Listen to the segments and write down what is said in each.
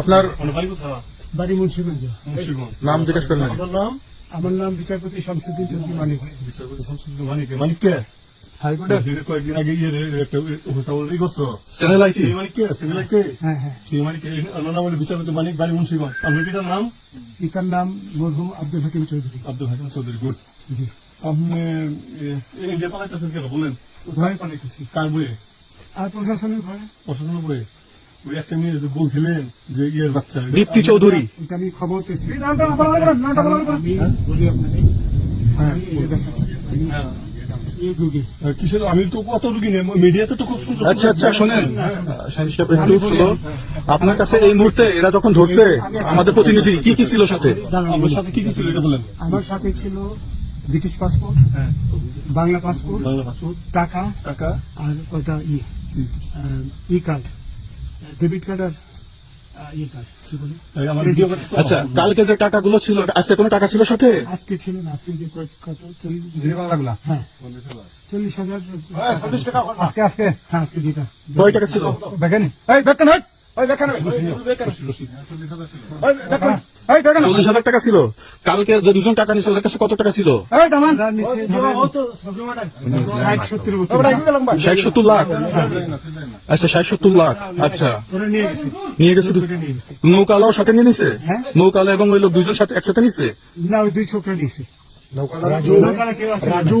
আপনার বাড়ি কোথায় মুন্সিগঞ্জ মুন্সিগঞ্জ নাম জিজ্ঞেস আপনার নাম আমার নাম বিচারপতি শামসুদ্দিন চৌধুরী মানিক বিচারপতি শামসুদ্দিন মানিক মানিক কে হাইকোর্টের যে কয়েকদিন আগে ইয়ে একটা উপস্থাপন করছ চ্যানেল আইটি মানিক কে হ্যাঁ হ্যাঁ সেই মানিক আমার নাম হলো বিচারপতি মানিক বাড়ি মুন্সিগঞ্জ আপনার পিতার নাম পিতার নাম মরহুম আব্দুল হাকিম চৌধুরী আব্দুল হাকিম চৌধুরী গুড জি আপনি ইন্ডিয়া পালাইতেছেন কেন বলেন ভয় পালাইতেছি কার বইয়ে আর প্রশাসনের ভয় প্রশাসন বইয়ে ওই একটা মেয়ে যে বলছিলেন যে ইয়ের বাচ্চা দীপ্তি চৌধুরী। আমি খবর চেয়েছি। আমি বলি আপনাকে। আমি এই যে দেখাচ্ছি। আমি এই রুগী। আর কিসের আমি তো কত রুগী নেই মিডিয়াতে তো খুব সুন্দর আচ্ছা আচ্ছা শোনেন। একটু slow। আপনার কাছে এই মুহূর্তে এরা যখন ধরছে আমাদের প্রতিনিধি কি কি ছিল সাথে? আমার সাথে কি কি ছিল এটা বলেন। আমার সাথে ছিল ব্রিটিশ পাসপোর্ট হ্যাঁ। Bangla passport Bangla passport. টাকা টাকা। আর ইয়ে ই কার্ড ডেবিট কার্ড আর ইয়ে কার্ড কি বলে? আমার আচ্ছা কালকে যে টাকাগুলো ছিল আজকে কোনো টাকা ছিল সাথে? আজকে ছিল না আজকে যে কত চল্লিশ বাংলাগুলা হ্যাঁ। চল্লিশ হাজার। আজকে আজকে। হ্যাঁ আজকে যেটা। কয় টাকা ছিল? দেখেন। এই দেখেন চল্লিশ হাজার টাকা ছিল। কালকে যে দুজন টাকা নিয়েছিল ওদের কাছে কত টাকা ছিল? ষাট সত্তর লাখ। আচ্ছা ষাট সত্তর লাখ। আচ্ছা। নিয়ে গেছে। নৌকালাও সাথে নিয়ে নিছে? হ্যাঁ। নৌকালা এবং ওই লোক দুইজন সাথে একসাথে নিছে? না ওই দুই ছোকরা রাজু রাজু।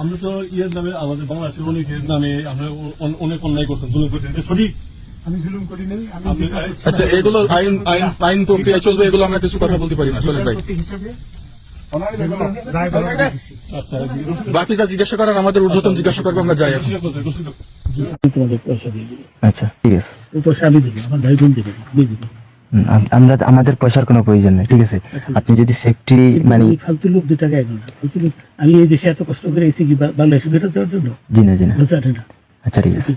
আমরা তো ইয়ের নামে আমাদের বাংলাদেশের অনেকের নামে আমরা অনেক অন্যায় করছেন জুলুম করছেন সঠিক? আমি জুলুম করি নাই আমি আচ্ছা এগুলো আইন আইন আইন প্রক্রিয়া চলবে এগুলো আমরা কিছু কথা বলতে পারি না চলেন ভাই। আচ্ছা বাকি যা জিজ্ঞাসা করার আমাদের ঊর্ধ্বতন জিজ্ঞাসা করব আমরা যাই এখন। তোমাদের পয়সা দিয়ে দিবো আচ্ছা ঠিক আছে। পয়সা আমি দিবো আমার ভাই বোন দিবে। আমরা আমাদের পয়সার কোনো প্রয়োজন নেই ঠিক আছে? আপনি যদি সেফটি মানে ফালতু লোক দু টাকা না আমি এই দেশে এত কষ্ট করে এসেছি কি বাংলাদেশে বেরোতে দেওয়ার জন্য? জি না জি না। আচ্ছা ঠিক আছে।